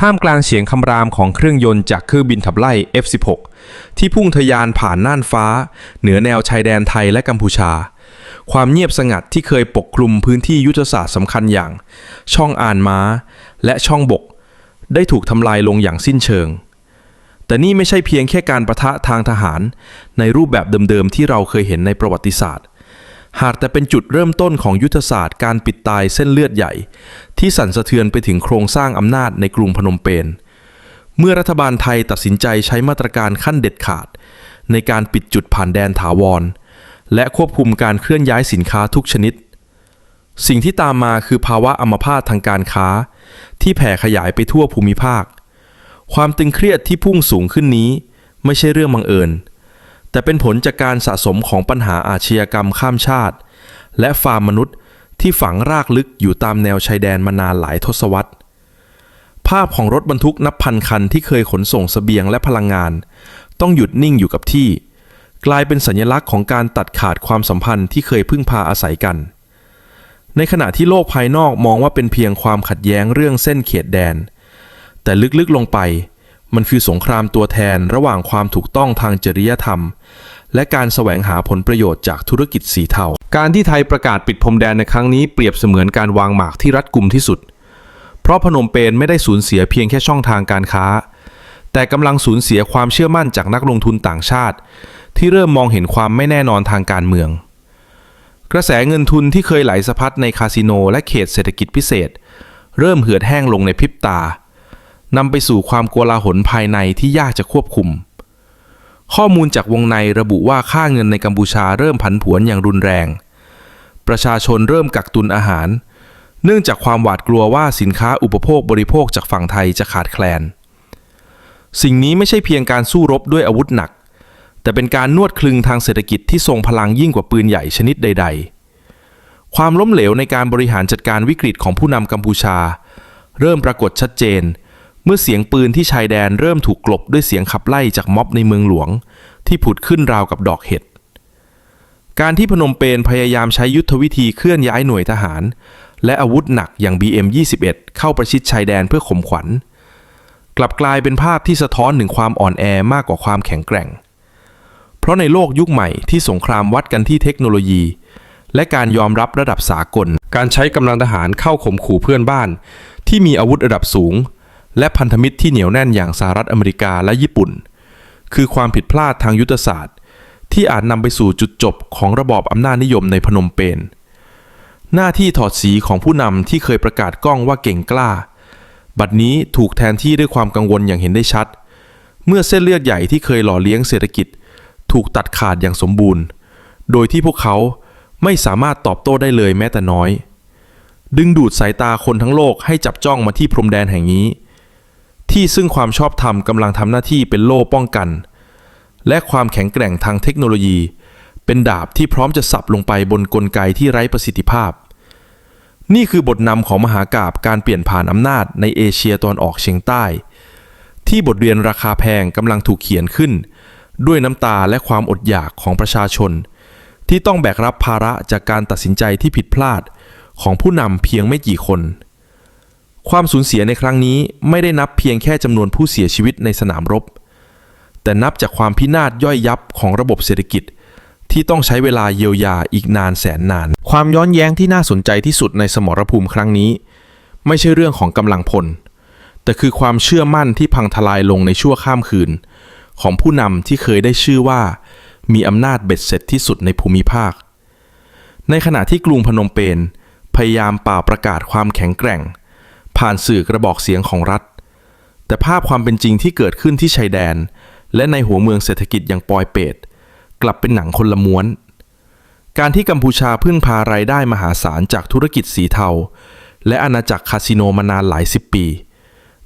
ท่ามกลางเสียงคำรามของเครื่องยนต์จากเครื่องบินขับไล่ F-16 ที่พุ่งทะยานผ่านน่านฟ้า เหนือแนวชายแดนไทยและกัมพูชา ความเงียบสงัดที่เคยปกคลุมพื้นที่ยุทธศาสตร์สำคัญอย่าง ช่องอ่านม้า และช่องบก ได้ถูกทำลายลงอย่างสิ้นเชิง แต่นี่ไม่ใช่เพียงแค่การประทะทางทหาร ในรูปแบบเดิมๆที่เราเคยเห็นในประวัติศาสตร์ หากแต่เป็นจุดเริ่มต้นของยุทธศาสตร์การปิดตายเส้นเลือดใหญ่ ที่สั่นสะเทือนไปถึงโครงสร้างอำนาจในกรุงพนมเปญเมื่อรัฐบาลไทยตัดสินใจใช้มาตรการขั้นเด็ดขาด ในการปิดจุดผ่านแดนถาวร และควบคุมการเคลื่อนย้ายสินค้าทุกชนิด สิ่งที่ตามมาคือภาวะอัมพาตทางการค้า ที่แผ่ขยายไปทั่วภูมิภาค ความตึงเครียดที่พุ่งสูงขึ้นนี้ ไม่ใช่เรื่องบังเอิญ แต่เป็นผลจากการสะสมของปัญหาอาชญากรรมข้ามชาติ และฟาร์มมนุษย์ที่ฝังรากลึกอยู่ตามแนวชายแดนมานานหลายทศวรรษ ภาพของรถบรรทุกนับพันคันที่เคยขนส่งสเสบียงและพลังงาน ต้องหยุดนิ่งอยู่กับที่ กลายเป็นสัญลักษณ์ของการตัดขาดความสัมพันธ์ที่เคยพึ่งพาอาศัยกัน ในขณะที่โลกภายนอกมองว่าเป็นเพียงความขัดแย้งเรื่องเส้นเขตแดน แต่ลึกๆลงไป มันคือสงครามตัวแทนระหว่างความถูกต้องทางจริยธรรม และการแสวงหาผลประโยชน์จากธุรกิจสีเทา การที่ไทยประกาศปิดพรมแดนในครั้งนี้เปรียบเสมือนการวางหมากที่รัดกุมที่สุด เพราะพนมเปญไม่ได้สูญเสียเพียงแค่ช่องทางการค้า แต่กำลังสูญเสียความเชื่อมั่นจากนักลงทุนต่างชาติ ที่เริ่มมองเห็นความไม่แน่นอนทางการเมือง กระแสเงินทุนที่เคยไหลสะพัดในคาสิโนและเขตเศรษฐกิจพิเศษ เริ่มเหือดแห้งลงในพริบตา นำไปสู่ความโกลาหลภายในที่ยากจะควบคุม ข้อมูลจากวงในระบุว่าค่าเงินในกัมพูชาเริ่มผันผวนอย่างรุนแรง ประชาชนเริ่มกักตุนอาหาร เนื่องจากความหวาดกลัวว่าสินค้าอุปโภคบริโภคจากฝั่งไทยจะขาดแคลน สิ่งนี้ไม่ใช่เพียงการสู้รบด้วยอาวุธหนัก แต่เป็นการนวดคลึงทางเศรษฐกิจที่ทรงพลังยิ่งกว่าปืนใหญ่ชนิดใด ๆความล้มเหลวในการบริหารจัดการวิกฤตของผู้นำกัมพูชา เริ่มปรากฏชัดเจน เมื่อเสียงปืนที่ชายแดนเริ่มถูกกลบด้วยเสียงขับไล่จากม็อบในเมืองหลวง ที่ผุดขึ้นราวกับดอกเห็ด การที่พนมเปญพยายามใช้ยุทธวิธีเคลื่อนย้ายหน่วยทหาร และอาวุธหนักอย่าง BM21 เข้าประชิดชายแดนเพื่อข่มขวัญ กลับกลายเป็นภาพที่สะท้อนถึงความอ่อนแอมากกว่าความแข็งแกร่ง เพราะในโลกยุคใหม่ที่สงครามวัดกันที่เทคโนโลยี และการยอมรับระดับสากล การใช้กำลังทหารเข้าข่มขู่เพื่อนบ้าน ที่มีอาวุธระดับสูง และพันธมิตรที่เหนียวแน่นอย่างสหรัฐอเมริกาและญี่ปุ่น คือความผิดพลาดทางยุทธศาสตร์ ที่อาจนำไปสู่จุดจบของระบอบอำนาจนิยมในพนมเปญหน้าที่ถอดสีของผู้นำที่เคยประกาศกล้องว่าเก่งกล้า บัดนี้ถูกแทนที่ด้วยความกังวลอย่างเห็นได้ชัด เมื่อเส้นเลือดใหญ่ที่เคยหล่อเลี้ยงเศรษฐกิจ ถูกตัดขาดอย่างสมบูรณ์ โดยที่พวกเขาไม่สามารถตอบโต้ได้เลยแม้แต่น้อย ดึงดูดสายตาคนทั้งโลกให้จับจ้องมาที่พรมแดนแห่งนี้ ที่ซึ่งความชอบธรรมกำลังทำหน้าที่เป็นโล่ป้องกัน และความแข็งแกร่งทางเทคโนโลยี เป็นดาบที่พร้อมจะสับลงไปบนกลไกที่ไร้ประสิทธิภาพ นี่คือบทนำของมหากาบการเปลี่ยนผ่านอำนาจในเอเชียตอนออกเฉียงใต้ ที่บทเรียนราคาแพงกำลังถูกเขียนขึ้น ด้วยน้ำตาและความอดอยากของประชาชน ที่ต้องแบกรับภาระจากการตัดสินใจที่ผิดพลาดของผู้นำเพียงไม่กี่คน ความสูญเสียในครั้งนี้ไม่ได้นับเพียงแค่จำนวนผู้เสียชีวิตในสนามรบ แต่นับจากความพินาศย่อยยับของระบบเศรษฐกิจ ที่ต้องใช้เวลาเยียวยาอีกนานแสนนาน ความย้อนแย้งที่น่าสนใจที่สุดในสมรภูมิครั้งนี้ ไม่ใช่เรื่องของกำลังพล แต่คือความเชื่อมั่นที่พังทลายลงในชั่วข้ามคืน ของผู้นำที่เคยได้ชื่อว่า มีอำนาจเบ็ดเสร็จที่สุดในภูมิภาค ในขณะที่กรุงพนมเปญพยายามป่าประกาศความแข็งแกร่ง ผ่านสื่อกระบอกเสียงของรัฐ แต่ภาพความเป็นจริงที่เกิดขึ้นที่ชายแดน และในหัวเมืองเศรษฐกิจอย่างปอยเปตกลับเป็นหนังคนละม้วน การที่กัมพูชาพึ่งพารายได้มหาศาลจากธุรกิจสีเทา และอาณาจักรคาสิโนมานานหลายสิบปี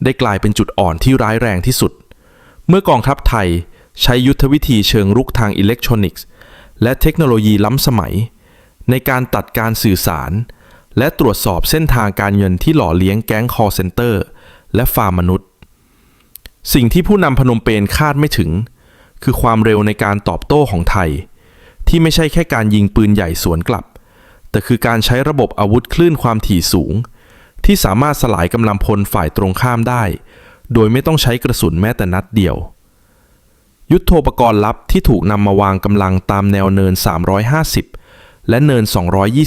ได้กลายเป็นจุดอ่อนที่ร้ายแรงที่สุด เมื่อกองทัพไทยใช้ยุทธวิธีเชิงรุกทางอิเล็กทรอนิกส์ และเทคโนโลยีล้ำสมัย ในการตัดการสื่อสาร และตรวจสอบเส้นทางการเงินที่หล่อเลี้ยงแก๊งคอร์เซนเตอร์ และฟาร์มมนุษย์ สิ่งที่ผู้นำพนมเปญคาดไม่ถึง คือความเร็วในการตอบโต้ของไทย ที่ไม่ใช่แค่การยิงปืนใหญ่สวนกลับ แต่คือการใช้ระบบอาวุธคลื่นความถี่สูง ที่สามารถสลายกำลังพลฝ่ายตรงข้ามได้ โดยไม่ต้องใช้กระสุนแม้แต่นัดเดียว ยุทโธปกรณ์ลับที่ถูกนำมาวางกำลังตามแนวเนิน 350 และเนิน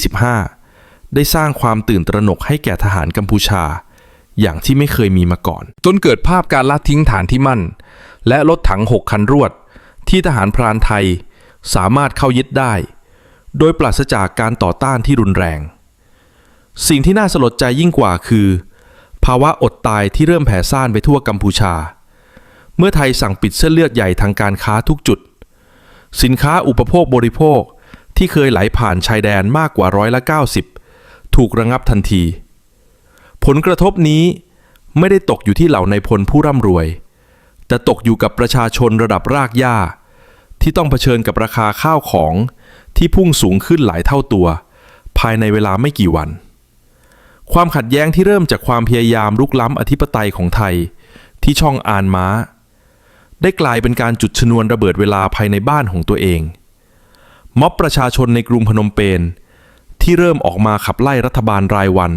225 ได้สร้างความตื่นตระหนกให้แก่ทหารกัมพูชา อย่างที่ไม่เคยมีมาก่อน จนเกิดภาพการละทิ้งฐานที่มั่น และรถถัง6คันรวด ที่ทหารพรานไทยสามารถเข้ายึดได้ โดยปราศจากการต่อต้านที่รุนแรง สิ่งที่น่าสลดใจยิ่งกว่าคือ ภาวะอดตายที่เริ่มแผ่ซ่านไปทั่วกัมพูชา เมื่อไทยสั่งปิดเส้นเลือดใหญ่ทางการค้าทุกจุด สินค้าอุปโภคบริโภคที่เคยไหลผ่านชายแดนมากกว่าร้อยละ 90 ถูกระงับทันที ผลกระทบนี้ไม่ได้ตกอยู่ที่เหล่านายพลผู้ร่ำรวย แต่ตกอยู่กับประชาชนระดับรากหญ้า ที่ต้องเผชิญกับราคาข้าวของที่พุ่งสูงขึ้นหลายเท่าตัว ภายในเวลาไม่กี่วัน ความขัดแย้งที่เริ่มจากความพยายามลุกล้ำอธิปไตยของไทย ที่ช่องอานม้า ได้กลายเป็นการจุดชนวนระเบิดเวลาภายในบ้านของตัวเองม็อบประชาชนในกรุงพนมเปญ ที่เริ่มออกมาขับไล่รัฐบาลรายวัน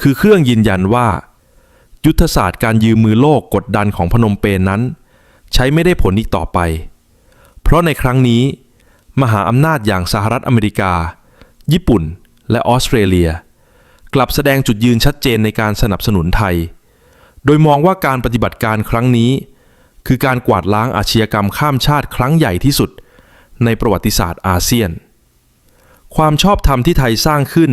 คือเครื่องยืนยันว่า ยุทธศาสตร์การยืมมือโลกกดดันของพนมเปญนั้น ใช้ไม่ได้ผลอีกต่อไป เพราะในครั้งนี้ มหาอำนาจอย่างสหรัฐอเมริกา ญี่ปุ่น และออสเตรเลีย กลับแสดงจุดยืนชัดเจนในการสนับสนุนไทย โดยมองว่าการปฏิบัติการครั้งนี้ คือการกวาดล้างอาชญากรรมข้ามชาติครั้งใหญ่ที่สุด ในประวัติศาสตร์อาเซียน ความชอบธรรมที่ไทยสร้างขึ้น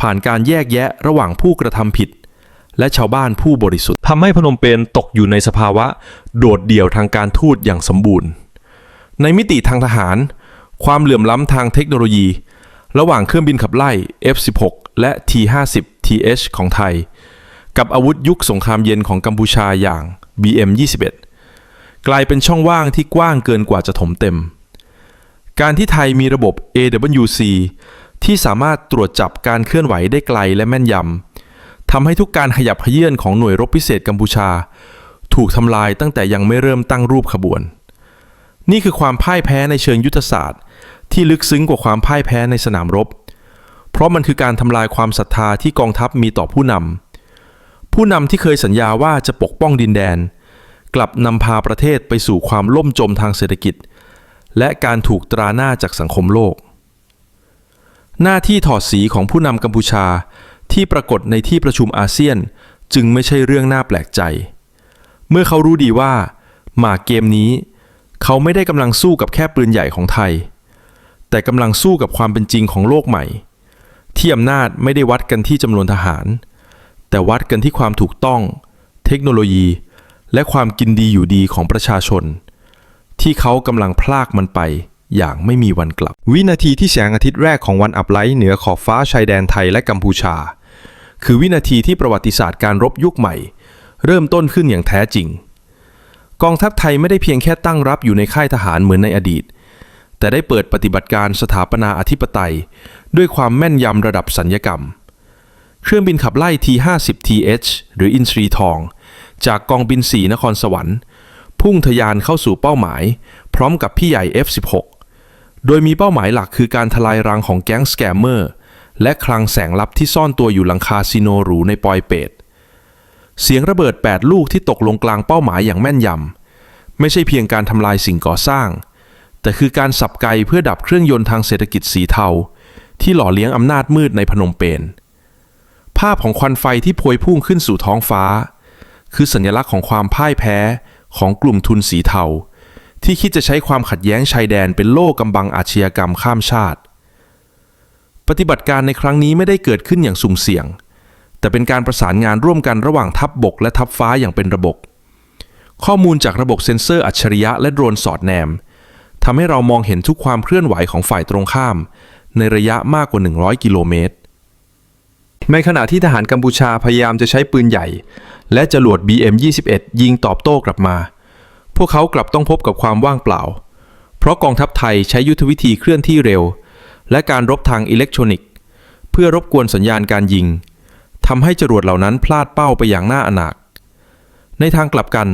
ผ่านการแยกแยะระหว่างผู้กระทำผิด และชาวบ้านผู้บริสุทธิ์ทำให้พนมเปญตกอยู่ในสภาวะ โดดเดี่ยวทางการทูตอย่างสมบูรณ์ ในมิติทางทหาร ความเหลื่อมล้ำทางเทคโนโลยี ระหว่างเครื่องบินขับไล่ F16 และ T50 TH ของไทย กับอาวุธยุคสงครามเย็นของกัมพูชาอย่าง BM21 กลายเป็นช่องว่างที่กว้างเกินกว่าจะถมเต็ม การที่ไทยมีระบบ AWC ที่สามารถตรวจจับการเคลื่อนไหวได้ไกลและแม่นยำทำให้ทุกการขยับเขยื่นของหน่วยรบพิเศษกัมพูชา ถูกทำลายตั้งแต่ยังไม่เริ่มตั้งรูปขบวน นี่คือความพ่ายแพ้ในเชิงยุทธศาสตร์ ที่ลึกซึ้งกว่าความพ่ายแพ้ในสนามรบ เพราะมันคือการทำลายความศรัทธาที่กองทัพมีต่อผู้นำผู้นำที่เคยสัญญาว่าจะปกป้องดินแดน กลับนำพาประเทศไปสู่ความล่มจมทางเศรษฐกิจ และการถูกตราหน้าจากสังคมโลก หน้าที่ถอดสีของผู้นำกัมพูชาที่ปรากฏในที่ประชุมอาเซียนจึงไม่ใช่เรื่องน่าแปลกใจ เมื่อเขารู้ดีว่า หมากเกมนี้ เขาไม่ได้กำลังสู้กับแค่ปืนใหญ่ของไทย แต่กำลังสู้กับความเป็นจริงของโลกใหม่ ที่อำนาจไม่ได้วัดกันที่จำนวนทหาร แต่วัดกันที่ความถูกต้อง เทคโนโลยี และความกินดีอยู่ดีของประชาชน ที่เขากำลังพลากมันไปอย่างไม่มีวันกลับ วินาทีที่แสงอาทิตย์แรกของวันอับไลท์เหนือขอบฟ้าชายแดนไทยและกัมพูชา คือวินาทีที่ประวัติศาสตร์การรบยุคใหม่ เริ่มต้นขึ้นอย่างแท้จริง กองทัพไทยไม่ได้เพียงแค่ตั้งรับอยู่ในค่ายทหารเหมือนในอดีต แต่ได้เปิดปฏิบัติการสถาปนาอธิปไตย ด้วยความแม่นยำระดับสัญญกรรม เครื่องบินขับไล่ T50TH หรืออินทรีทอง จากกองบิน 4 นครสวรรค์ พุ่งทะยานเข้าสู่เป้าหมาย พร้อมกับพี่ใหญ่ F16 โดยมีเป้าหมายหลักคือการทลายรังของแก๊งสแกมเมอร์และคลังแสงลับที่ซ่อนตัวอยู่หลังคาซิโนหรูในปอยเปตเสียงระเบิด 8 ลูกที่ตกลงกลางเป้าหมายอย่างแม่นยำ ไม่ใช่เพียงการทำลายสิ่งก่อสร้าง แต่คือการสับไกเพื่อดับเครื่องยนต์ทางเศรษฐกิจสีเทา ที่หล่อเลี้ยงอำนาจมืดในพนมเปญภาพของควันไฟที่พวยพุ่งขึ้นสู่ท้องฟ้า คือสัญลักษณ์ของความพ่ายแพ้ ของกลุ่มทุนสีเทา ที่คิดจะใช้ความขัดแย้งชายแดนเป็นโล่กำบังอาชญากรรมข้ามชาติ ปฏิบัติการในครั้งนี้ไม่ได้เกิดขึ้นอย่างสุ่มเสี่ยง แต่เป็นการประสานงานร่วมกันระหว่างทัพบบกและทัพฟ้าอย่างเป็นระบบ ข้อมูลจากระบบเซ็นเซอร์อัจฉริยะและโดรนสอดแนมทำให้เรามองเห็นทุกความเคลื่อนไหวของฝ่ายตรงข้าม ในระยะมากกว่า 100 กิโลเมตร ในขณะที่ทหารกัมพูชาพยายามจะใช้ปืนใหญ่ และจรวด BM21 ยิงตอบโต้กลับมา พวกเขากลับต้องพบกับความว่างเปล่า เพราะกองทัพไทยใช้ยุทธวิธีเคลื่อนที่เร็ว และการรบทางอิเล็กทรอนิกส์ เพื่อรบกวนสัญญาณการยิงทำให้จรวดเหล่านั้นพลาดเป้าไปอย่างน่าอนาถในทางกลับกัน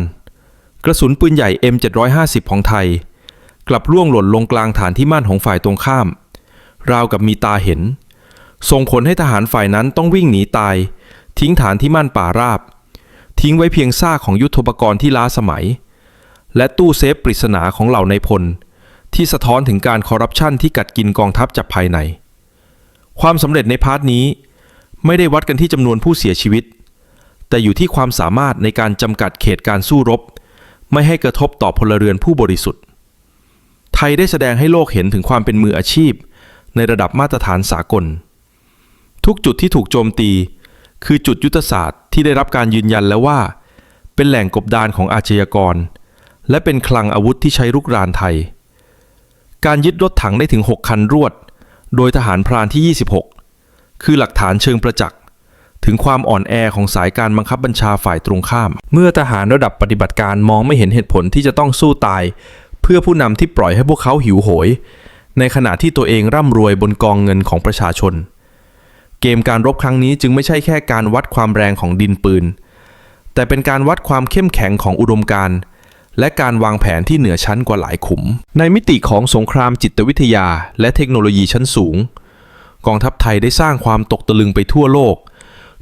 กระสุนปืนใหญ่ M750 ของไทย กลับร่วงหล่นลงกลางฐานที่มั่นของฝ่ายตรงข้าม ราวกับมีตาเห็น ส่งผลให้ทหารฝ่ายนั้นต้องวิ่งหนีตาย ทิ้งฐานที่มั่นป่าราบ ทิ้งไว้เพียงซากของยุทธปกรณ์ที่ล้าสมัย และตู้เซฟปริศนาของเหล่านายพล ที่สะท้อนถึงการคอร์รัปชันที่กัดกินกองทัพจากภายใน ความสำเร็จในพาร์ทนี้ ไม่ได้วัดกันที่จำนวนผู้เสียชีวิต แต่อยู่ที่ความสามารถในการจำกัดเขตการสู้รบ ไม่ให้กระทบต่อพลเรือนผู้บริสุทธิ์ ไทยได้แสดงให้โลกเห็นถึงความเป็นมืออาชีพ ในระดับมาตรฐานสากล ทุกจุดที่ถูกโจมตี คือจุดยุทธศาสตร์ที่ได้รับการยืนยันแล้วว่า เป็นแหล่งกบดานของอาชญากร และเป็นคลังอาวุธที่ใช้รุกรานไทย การยึดรถถังได้ถึง 6 คันรวด โดยทหารพรานที่ 26 คือหลักฐานเชิงประจักษ์ถึงความอ่อนแอของสายการบังคับบัญชาฝ่ายตรงข้าม เมื่อทหารระดับปฏิบัติการมองไม่เห็นเหตุผลที่จะต้องสู้ตาย เพื่อผู้นำที่ปล่อยให้พวกเขาหิวโหย ในขณะที่ตัวเองร่ำรวยบนกองเงินของประชาชน เกมการรบครั้งนี้จึงไม่ใช่แค่การวัดความแรงของดินปืน แต่เป็นการวัดความเข้มแข็งของอุดมการณ์และการวางแผนที่เหนือชั้นกว่าหลายขุม ในมิติของสงครามจิตวิทยา และเทคโนโลยีชั้นสูง กองทัพไทยได้สร้างความตกตะลึงไปทั่วโลก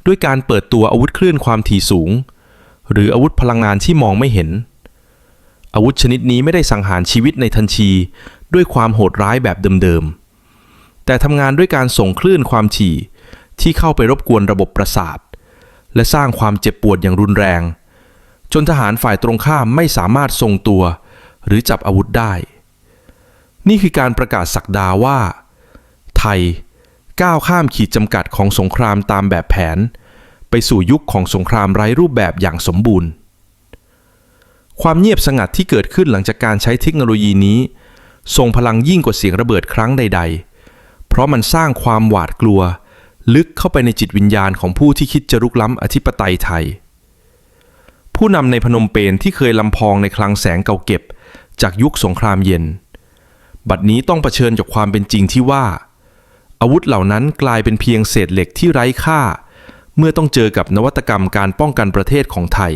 ด้วยการเปิดตัวอาวุธคลื่นความถี่สูง หรืออาวุธพลังงานที่มองไม่เห็น อาวุธชนิดนี้ไม่ได้สังหารชีวิตในทันที ด้วยความโหดร้ายแบบเดิมๆแต่ทำงานด้วยการส่งคลื่นความถี่ ที่เข้าไปรบกวนระบบประสาท และสร้างความเจ็บปวดอย่างรุนแรง จนทหารฝ่ายตรงข้ามไม่สามารถทรงตัว หรือจับอาวุธได้ นี่คือการประกาศสักดาว่า ไทยก้าวข้ามขีดจำกัดของสงครามตามแบบแผน ไปสู่ยุคของสงครามไร้รูปแบบอย่างสมบูรณ์ ความเงียบสงัดที่เกิดขึ้นหลังจากการใช้เทคโนโลยีนี้ทรงพลังยิ่งกว่าเสียงระเบิดครั้งใด ๆ เพราะมันสร้างความหวาดกลัว ลึกเข้าไปในจิตวิญญาณของผู้ที่คิดจะรุกล้ำอธิปไตยไทย ผู้นำในพนมเปญที่เคยลำพองในคลังแสงเก่าเก็บ จากยุคสงครามเย็น บัดนี้ต้องเผชิญกับความเป็นจริงที่ว่า อาวุธเหล่านั้นกลายเป็นเพียงเศษเหล็กที่ไร้ค่า เมื่อต้องเจอกับนวัตกรรมการป้องกันประเทศของไทย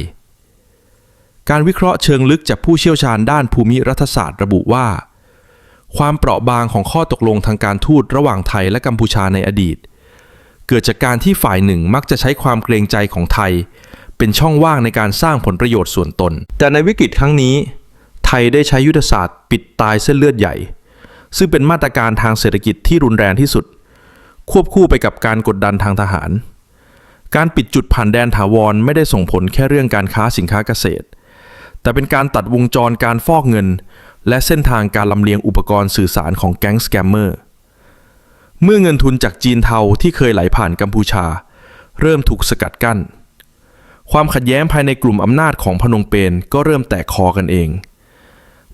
การวิเคราะห์เชิงลึกจากผู้เชี่ยวชาญด้านภูมิรัฐศาสตร์ระบุว่าความเปราะบางของข้อตกลงทางการทูตระหว่างไทยและกัมพูชาในอดีต เกิดจากการที่ฝ่ายหนึ่งมักจะใช้ความเกรงใจของไทย เป็นช่องว่างในการสร้างผลประโยชน์ส่วนตน แต่ในวิกฤตครั้งนี้ ไทยได้ใช้ยุทธศาสตร์ปิดตายเส้นเลือดใหญ่ ซึ่งเป็นมาตรการทางเศรษฐกิจที่รุนแรงที่สุด ควบคู่ไปกับการกดดันทางทหาร การปิดจุดผ่านแดนถาวรไม่ได้ส่งผลแค่เรื่องการค้าสินค้าเกษตร แต่เป็นการตัดวงจรการฟอกเงิน และเส้นทางการลำเลียงอุปกรณ์สื่อสารของแก๊งสแกมเมอร์ เมื่อเงินทุนจากจีนเทาที่เคยไหลผ่านกัมพูชา เริ่มถูกสกัดกั้น ความขัดแย้งภายในกลุ่มอำนาจของพนมเปญก็เริ่มแตกคอกันเอง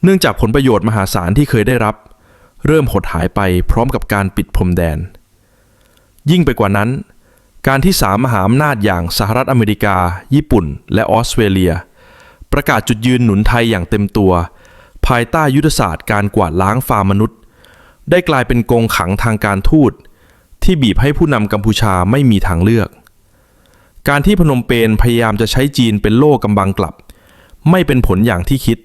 เนื่องจากผลประโยชน์มหาศาลที่เคยได้รับ เริ่มหดหายไปพร้อมกับการปิดพรมแดน ยิ่งไปกว่านั้น การที่สามมหาอำนาจอย่างสหรัฐอเมริกา ญี่ปุ่น และออสเตรเลีย ประกาศจุดยืนหนุนไทยอย่างเต็มตัว ภายใต้ยุทธศาสตร์การกวาดล้างฟาร์มมนุษย์ ได้กลายเป็นกองขังทางการทูต ที่บีบให้ผู้นำกัมพูชาไม่มีทางเลือก การที่พนมเปญพยายามจะใช้จีนเป็นโล่กำบังกลับ ไม่เป็นผลอย่างที่คิด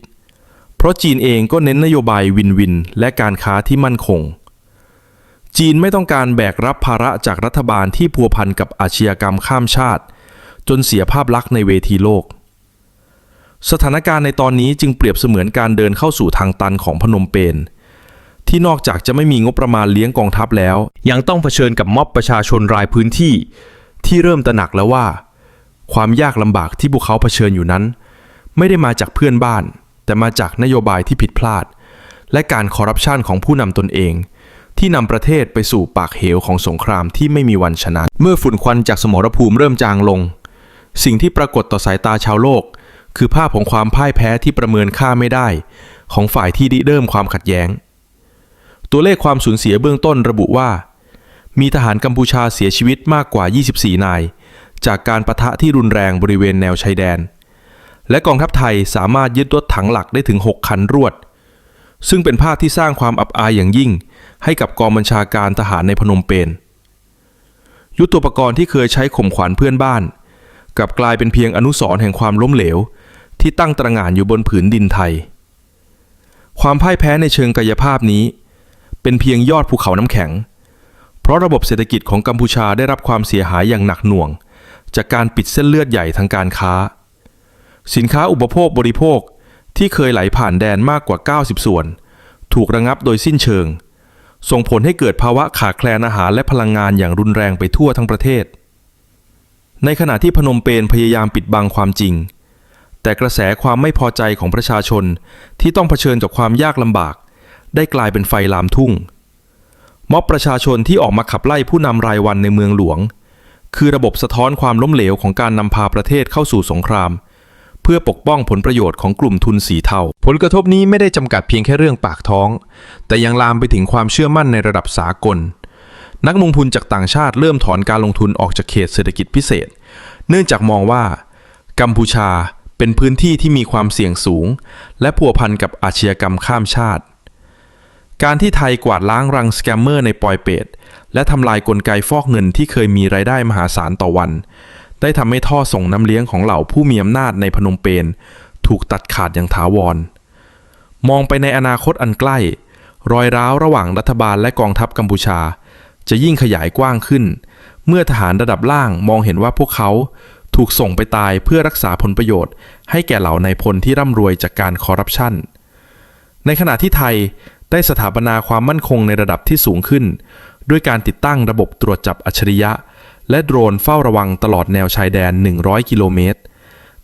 เพราะจีนเองก็เน้นนโยบายวินวิน และการค้าที่มั่นคง จีนไม่ต้องการแบกรับภาระจากรัฐบาลที่พัวพันกับอาชญากรรมข้ามชาติ จนเสียภาพลักษณ์ในเวทีโลกสถานการณ์ในตอนนี้จึงเปรียบเสมือนการเดินเข้าสู่ทางตันของพนมเปญ ที่นอกจากจะไม่มีงบประมาณเลี้ยงกองทัพแล้ว ยังต้องเผชิญกับม็อบประชาชนรายพื้นที่ ที่เริ่มตระหนักแล้วว่า ความยากลำบากที่พวกเขาเผชิญอยู่นั้น ไม่ได้มาจากเพื่อนบ้าน แต่มาจากนโยบายที่ผิดพลาด และการคอร์รัปชันของผู้นำตนเอง ที่นำประเทศไปสู่ปากเหวของสงครามที่ไม่มีวันชนะ เมื่อฝุ่นควันจากสมรภูมิเริ่มจางลง สิ่งที่ปรากฏต่อสายตาชาวโลก คือภาพของความพ่ายแพ้ที่ประเมินค่าไม่ได้ ของฝ่ายที่ริเริ่มความขัดแย้ง ตัวเลขความสูญเสียเบื้องต้นระบุว่า มีทหารกัมพูชาเสียชีวิตมากกว่า 24 นาย จากการประทะที่รุนแรงบริเวณแนวชายแดน และกองทัพไทยสามารถยึดรถถังหลักได้ถึง 6 คันรวด ซึ่งเป็นภาพที่สร้างความอับอายอย่างยิ่ง ให้กับกองบัญชาการทหารในพนมเปญยุทธปกรณ์ที่เคยใช้ข่มขวัญเพื่อนบ้าน กลับกลายเป็นเพียงอนุสรณ์แห่งความล้มเหลว ที่ตั้งตระหง่านอยู่บนผืนดินไทย ความพ่ายแพ้ในเชิงกายภาพนี้ เป็นเพียงยอดภูเขาน้ำแข็ง เพราะระบบเศรษฐกิจของกัมพูชาได้รับความเสียหายอย่างหนักหน่วง จากการปิดเส้นเลือดใหญ่ทางการค้า สินค้าอุปโภคบริโภคที่เคยไหลผ่านแดนมากกว่า 90 ส่วน ถูกระงับโดยสิ้นเชิง ส่งผลให้เกิดภาวะขาดแคลนอาหารและพลังงานอย่างรุนแรงไปทั่วทั้งประเทศ ในขณะที่พนมเปญพยายามปิดบังความจริง แต่กระแสความไม่พอใจของประชาชนที่ต้องเผชิญกับความยากลำบาก ได้กลายเป็นไฟลามทุ่ง ม็อบประชาชนที่ออกมาขับไล่ผู้นำรายวันในเมืองหลวง คือระบบสะท้อนความล้มเหลวของการนำพาประเทศเข้าสู่สงคราม เพื่อปกป้องผลประโยชน์ของกลุ่มทุนสีเทา ผลกระทบนี้ไม่ได้จำกัดเพียงแค่เรื่องปากท้อง แต่ยังลามไปถึงความเชื่อมั่นในระดับสากล นักลงทุนจากต่างชาติเริ่มถอนการลงทุนออกจากเขตเศรษฐกิจพิเศษ เนื่องจากมองว่า กัมพูชาเป็นพื้นที่ที่มีความเสี่ยงสูง และพัวพันกับอาชญากรรมข้ามชาติ การที่ไทยกวาดล้างรังสแกมเมอร์ในปอยเปตและทำลายกลไกฟอกเงินที่เคยมีรายได้มหาศาลต่อวัน ได้ทำให้ท่อส่งน้ำเลี้ยงของเหล่าผู้มีอำนาจในพนมเปญถูกตัดขาดอย่างถาวร มองไปในอนาคตอันใกล้ รอยร้าวระหว่างรัฐบาลและกองทัพกัมพูชา จะยิ่งขยายกว้างขึ้น เมื่อทหารระดับล่างมองเห็นว่าพวกเขาถูกส่งไปตายเพื่อรักษาผลประโยชน์ ให้แก่เหล่านายพลที่ร่ำรวยจากการคอร์รัปชันในขณะที่ไทย ได้สถาปนาความมั่นคงในระดับที่สูงขึ้น ด้วยการติดตั้งระบบตรวจจับอัจฉริยะ และโดรนเฝ้าระวังตลอดแนวชายแดน 100 กิโลเมตร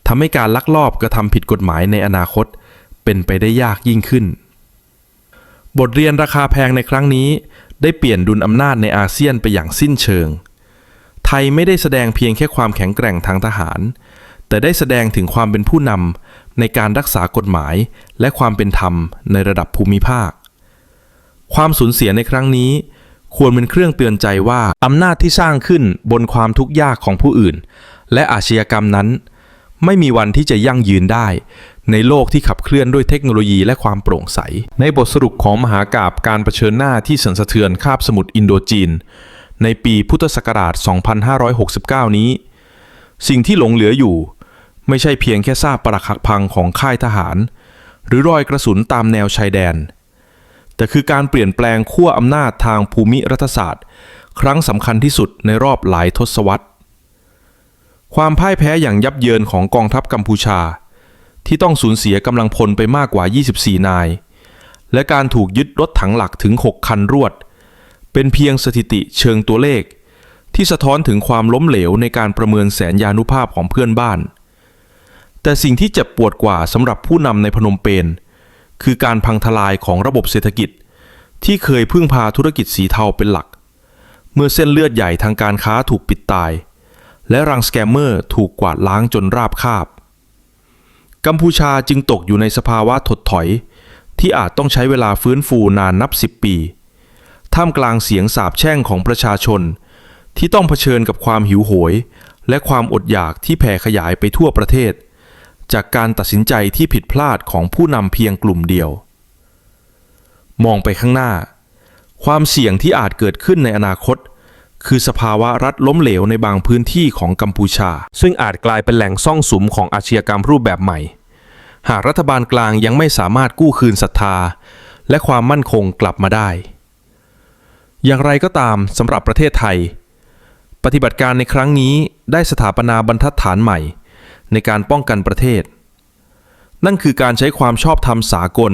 ทำให้การลักลอบกระทำผิดกฎหมายในอนาคต เป็นไปได้ยากยิ่งขึ้น บทเรียนราคาแพงในครั้งนี้ ได้เปลี่ยนดุลอำนาจในอาเซียนไปอย่างสิ้นเชิง ไทยไม่ได้แสดงเพียงแค่ความแข็งแกร่งทางทหาร แต่ได้แสดงถึงความเป็นผู้นำในการรักษากฎหมายและความเป็นธรรมในระดับภูมิภาค ความสูญเสียในครั้งนี้ ควรเป็นเครื่องเตือนใจว่าอำนาจที่สร้างขึ้นบนความทุกข์ยากของผู้อื่น และอาชญากรรมนั้น ไม่มีวันที่จะยั่งยืนได้ ในโลกที่ขับเคลื่อนด้วยเทคโนโลยีและความโปร่งใส ในบทสรุปของมหากาบการรเผชิญหน้าที่สันสะเทือนคาบสมุทรอินโดจีน ในปีพุทธศักราช 2569 นี้ สิ่งที่หลงเหลืออยู่ ไม่ใช่เพียงแค่ซากปรักหักพังของค่ายทหาร หรือรอยกระสุนตามแนวชายแดน แต่คือการเปลี่ยนแปลงขั้วอำนาจทางภูมิรัฐศาสตร์ ครั้งสำคัญที่สุดในรอบหลายทศวรรษ ความพ่ายแพ้อย่างยับเยินของกองทัพกัมพูชา ที่ต้องสูญเสียกำลังพลไปมากกว่า 24 นาย และการถูกยึดรถถังหลักถึง 6 คันรวด เป็นเพียงสถิติเชิงตัวเลข ที่สะท้อนถึงความล้มเหลวในการประเมินแสนยานุภาพของเพื่อนบ้าน แต่สิ่งที่เจ็บปวดกว่าสำหรับผู้นำในพนมเปญ คือการพังทลายของระบบเศรษฐกิจ ที่เคยพึ่งพาธุรกิจสีเทาเป็นหลัก เมื่อเส้นเลือดใหญ่ทางการค้าถูกปิดตาย และรังสแกมเมอร์ถูกกวาดล้างจนราบคาบ กัมพูชาจึงตกอยู่ในสภาวะถดถอย ที่อาจต้องใช้เวลาฟื้นฟูนานนับสิบปี ท่ามกลางเสียงสาบแช่งของประชาชน ที่ต้องเผชิญกับความหิวโหย และความอดอยากที่แผ่ขยายไปทั่วประเทศ จากการตัดสินใจที่ผิดพลาดของผู้นำเพียงกลุ่มเดียว มองไปข้างหน้า ความเสี่ยงที่อาจเกิดขึ้นในอนาคต คือสภาวะรัฐล้มเหลวในบางพื้นที่ของกัมพูชา ซึ่งอาจกลายเป็นแหล่งซ่องสุมของอาชญากรรมรูปแบบใหม่ หากรัฐบาลกลางยังไม่สามารถกู้คืนศรัทธา และความมั่นคงกลับมาได้ อย่างไรก็ตามสำหรับประเทศไทย ปฏิบัติการในครั้งนี้ได้สถาปนาบรรทัดฐานใหม่ ในการป้องกันประเทศ นั่นคือการใช้ความชอบธรรมสากล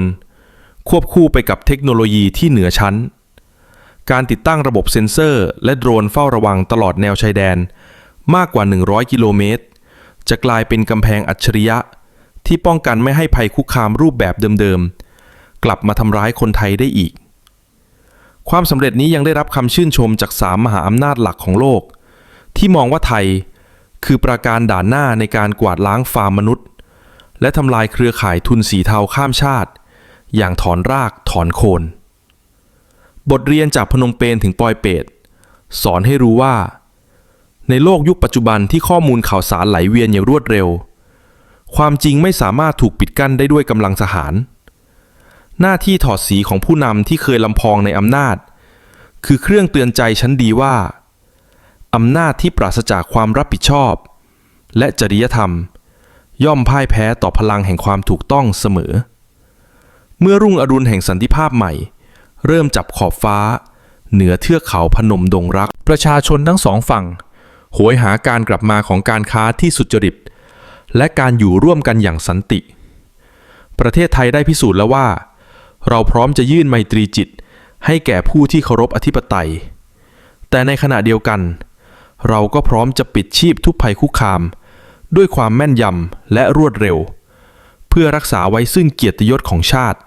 ควบคู่ไปกับเทคโนโลยีที่เหนือชั้น การติดตั้งระบบเซ็นเซอร์ และโดรนเฝ้าระวังตลอดแนวชายแดน มากกว่า 100 กิโลเมตร จะกลายเป็นกำแพงอัจฉริยะ ที่ป้องกันไม่ให้ภัยคุกคามรูปแบบเดิมๆ กลับมาทำร้ายคนไทยได้อีก ความสำเร็จนี้ยังได้รับคำชื่นชมจากสามมหาอำนาจหลักของโลก ที่มองว่าไทย คือประการด่านหน้าในการกวาดล้างฟาร์มมนุษย์ และทำลายเครือข่ายทุนสีเทาข้ามชาติ อย่างถอนรากถอนโคน บทเรียนจากพนมเปญถึงปอยเปตสอนให้รู้ว่า ในโลกยุคปัจจุบันที่ข้อมูลข่าวสารไหลเวียนอย่างรวดเร็ว ความจริงไม่สามารถถูกปิดกั้นได้ด้วยกำลังทหาร หน้าที่ถอดสีของผู้นำที่เคยลำพองในอำนาจ คือเครื่องเตือนใจชั้นดีว่า อำนาจที่ปราศจากความรับผิดชอบ และจริยธรรม ย่อมพ่ายแพ้ต่อพลังแห่งความถูกต้องเสมอ เมื่อรุ่งอรุณแห่งสันติภาพใหม่ เริ่มจับขอบฟ้า เหนือเทือกเขาพนมดงรัก ประชาชนทั้งสองฝั่งโหยหาการกลับมาของการค้าที่สุจริต และการอยู่ร่วมกันอย่างสันติ ประเทศไทยได้พิสูจน์แล้วว่า เราพร้อมจะยื่นไมตรีจิตให้แก่ผู้ที่เคารพอธิปไตย แต่ในขณะเดียวกัน เราก็พร้อมจะปิดชีพทุพภัยคุกคาม ด้วยความแม่นยำและรวดเร็ว เพื่อรักษาไว้ซึ่งเกียรติยศของชาติ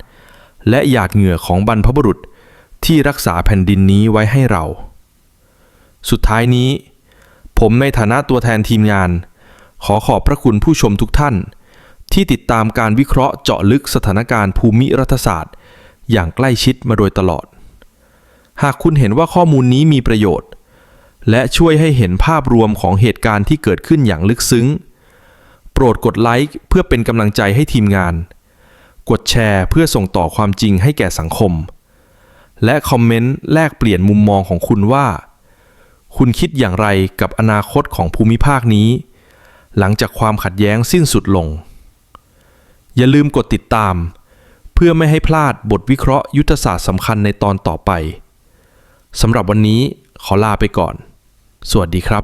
และหยาดเหงื่อของบรรพบุรุษที่รักษาแผ่นดินนี้ไว้ให้เรา สุดท้ายนี้ ผมในฐานะตัวแทนทีมงาน ขอขอบพระคุณผู้ชมทุกท่าน ที่ติดตามการวิเคราะห์เจาะลึกสถานการณ์ภูมิรัฐศาสตร์ อย่างใกล้ชิดมาโดยตลอด หากคุณเห็นว่าข้อมูลนี้มีประโยชน์ และช่วยให้เห็นภาพรวมของเหตุการณ์ที่เกิดขึ้นอย่างลึกซึ้ง โปรดกดไลค์เพื่อเป็นกำลังใจให้ทีมงาน กดแชร์เพื่อส่งต่อความจริงให้แก่สังคม และคอมเมนต์แลกเปลี่ยนมุมมองของคุณว่า คุณคิดอย่างไรกับอนาคตของภูมิภาคนี้ หลังจากความขัดแย้งสิ้นสุดลง อย่าลืมกดติดตาม เพื่อไม่ให้พลาดบทวิเคราะห์ยุทธศาสตร์สำคัญในตอนต่อไปสำหรับวันนี้ขอลาไปก่อน สวัสดีครับ